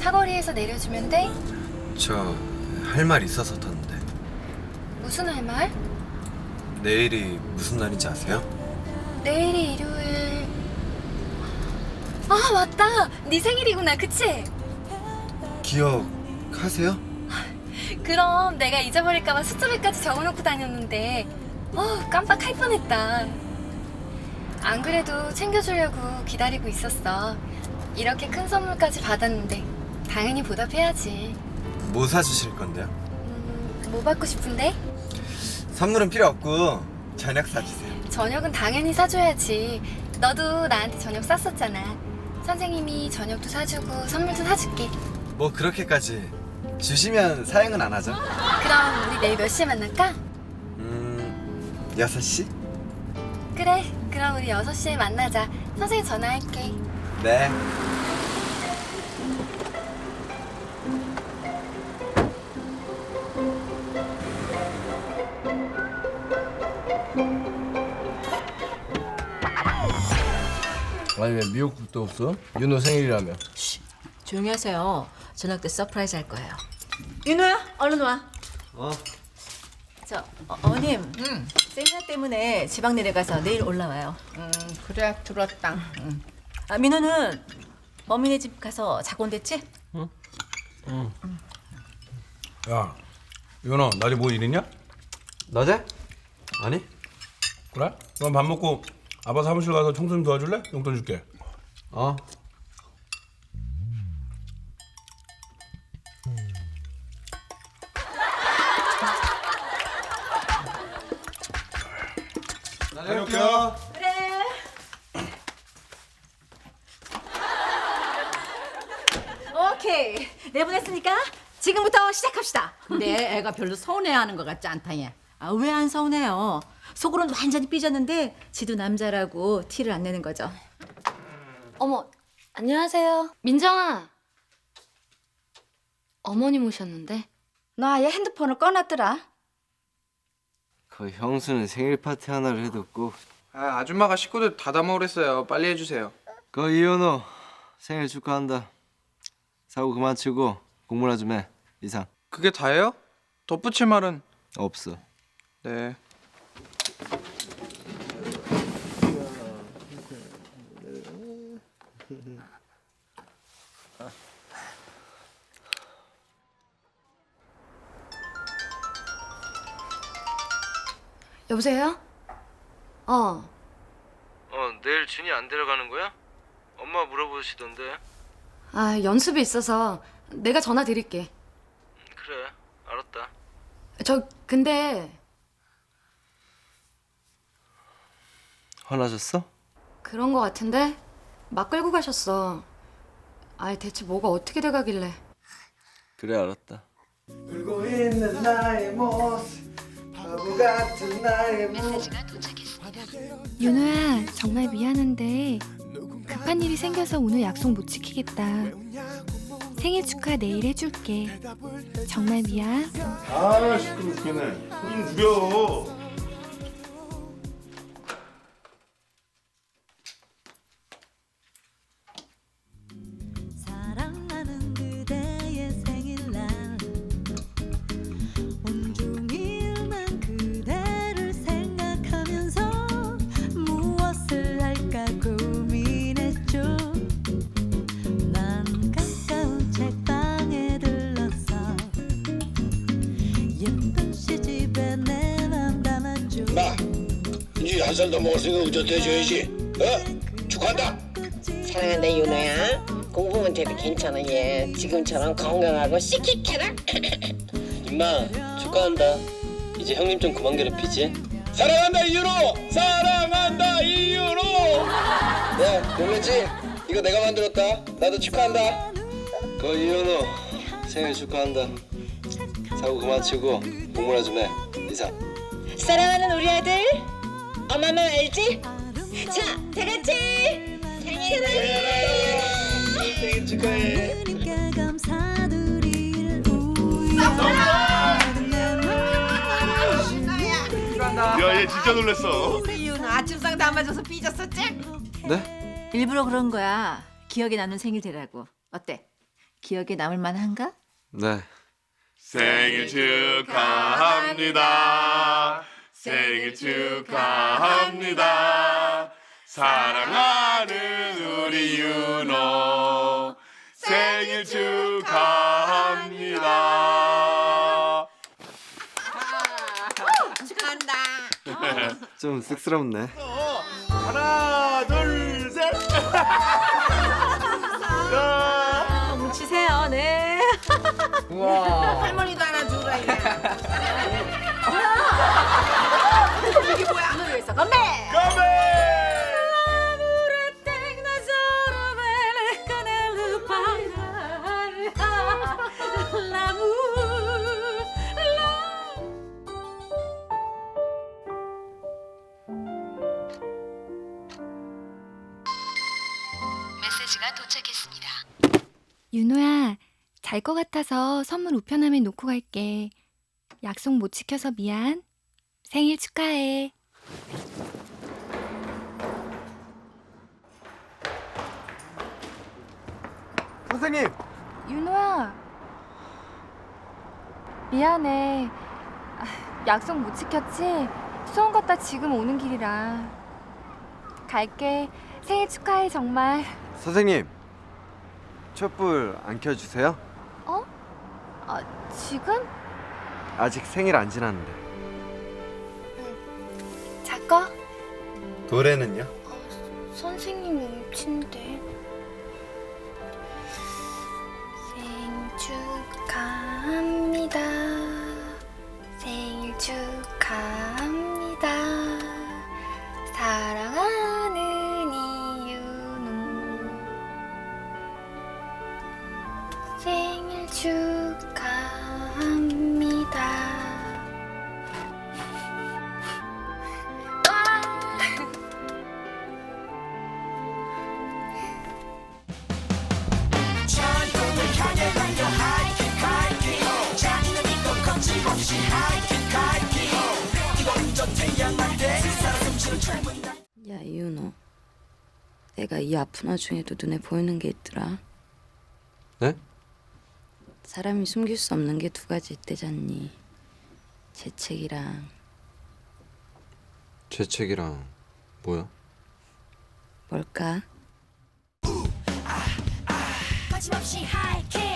사거리에서 내려주면 돼? 저 할 말 있어서 탔는데 무슨 할 말? 내일이 무슨 날인지 아세요? 내일이 일요일. 아 맞다. 네 생일이구나, 그치? 기억하세요? 그럼 내가 잊어버릴까봐 수첩에까지 적어놓고 다녔는데, 어 깜빡할 뻔했다. 안 그래도 챙겨주려고 기다리고 있었어. 이렇게 큰 선물까지 받았는데 당연히 보답해야지. 뭐 사주실 건데요? 음, 뭐 받고 싶은데? 선물은 필요 없고 저녁 사주세요 저녁은 당연히 사줘야지. 너도 나한테 저녁 쌌었잖아. 선생님이 저녁도 사주고 선물도 사줄게. 뭐 그렇게까지 주시면 사양은 안 하죠 그럼 우리 내일 몇 시에 만날까? 음... 6시? 그래. 그럼 우리 6시에 만나자. 선생님 전화할게. 네 아니 왜 미역국도 없어? 윤호 생일이라며 조용히 하세요. 저녁 때 서프라이즈 할 거예요. 윤호야, 얼른 와. 어? 저 어, 어님, 세미나 때문에 지방 내려가서 내일 올라와요. 음, 그래 들었다. 응. 아 민호는 머미네 집 가서 자고 온댔지? 야 윤호 날이 뭐 일이냐? 낮에? 아니 그래? 그럼 밥 먹고 아빠 사무실 가서 청소 좀 도와줄래? 용돈 줄게 어 다녀올게요 그래. 오케이. 내보냈으니까 지금부터 시작합시다. 근데 애가 별로 서운해하는 것 같지 않다 얘. 아, 왜 안 서운해요? 속으로는 완전히 삐졌는데 지도 남자라고 티를 안 내는 거죠. 어머, 안녕하세요. 민정아. 어머님 오셨는데? 나 아예 핸드폰을 꺼놨더라. 그 형수는 생일 파티 하나를 해도 꼭 아, 아줌마가 식구들 다 담아오랬어요. 빨리 해주세요. 그 이현호 생일 축하한다 사고 그만 치고 공부나 좀 해 이상 그게 다예요? 덧붙일 말은 없어 네. 여보세요? 어. 어 내일 준이 안 데려가는 거야? 엄마 물어보시던데 아, 연습이 있어서 내가 전화 드릴게. 그래 알았다 저 근데 화나셨어? 그런 거 같은데 막 끌고 가셨어. 아, 대체 뭐가 어떻게 돼 가길래? 그래 알았다 울고 있는 나의 모습 바보 같은 나의 모습 윤호야, 정말 미안한데 급한 일이 생겨서 오늘 약속 못 지키겠다. 생일 축하 내일 해줄게. 정말 미안. 아 시끄러 죽겠네 손좀 줄여 한 살 더 먹었으니까 의젓해줘야지. 어? 축하한다. 사랑한다 윤호야 공부만 돼도 괜찮아 얘 지금처럼 건강하고 씩씩해라 임마, 축하한다. 이제 형님 좀 그만 괴롭히지. 사랑한다 이윤호, 사랑한다 이윤호. 야, 놀랬지? 이거 내가 만들었다. 나도 축하한다. 그 이윤호 생일 축하한다. 사고 그만 치고 공부나 좀 해. 이상. 사랑하는 우리 아들 엄마 말 알지? 자 다 같이 생일 생일 축하해. 하느님께 감사드릴 우유 야얘 진짜 놀랬어 이윤 아침상 담아줘서 삐졌었지? 네? 일부러 그런 거야. 기억에 남는 생일 되라고. 어때? 기억에 남을 만한가? 네. 생일 축하합니다. 생일 축하합니다. 사랑하는 우리 윤호 생일 축하합니다. 축하한다. 좀 쑥스럽네. 하나, 둘, 셋. 아, 뭉치세요. 네. 할머니도 하나 주라 이게. 윤호야, 잘 것 같아서 선물 우편함에 놓고 갈게. 약속 못 지켜서 미안. 생일 축하해. 선생님. 윤호야. 미안해. 아, 약속 못 지켰지? 수원 갔다 지금 오는 길이라. 갈게. 생일 축하해, 정말. 선생님. 촛불 안 켜주세요? 어? 아, 지금? 아직 생일 안 지났는데. 작가? 노래는요? 선생님 음치인데. 내가 이 아픈 와중에도 눈에 보이는 게 있더라 네? 사람이 숨길 수 없는 게 두 가지 있대잖니 재채기랑 죄책이랑 뭐야? 뭘까? 거침없이 하이킥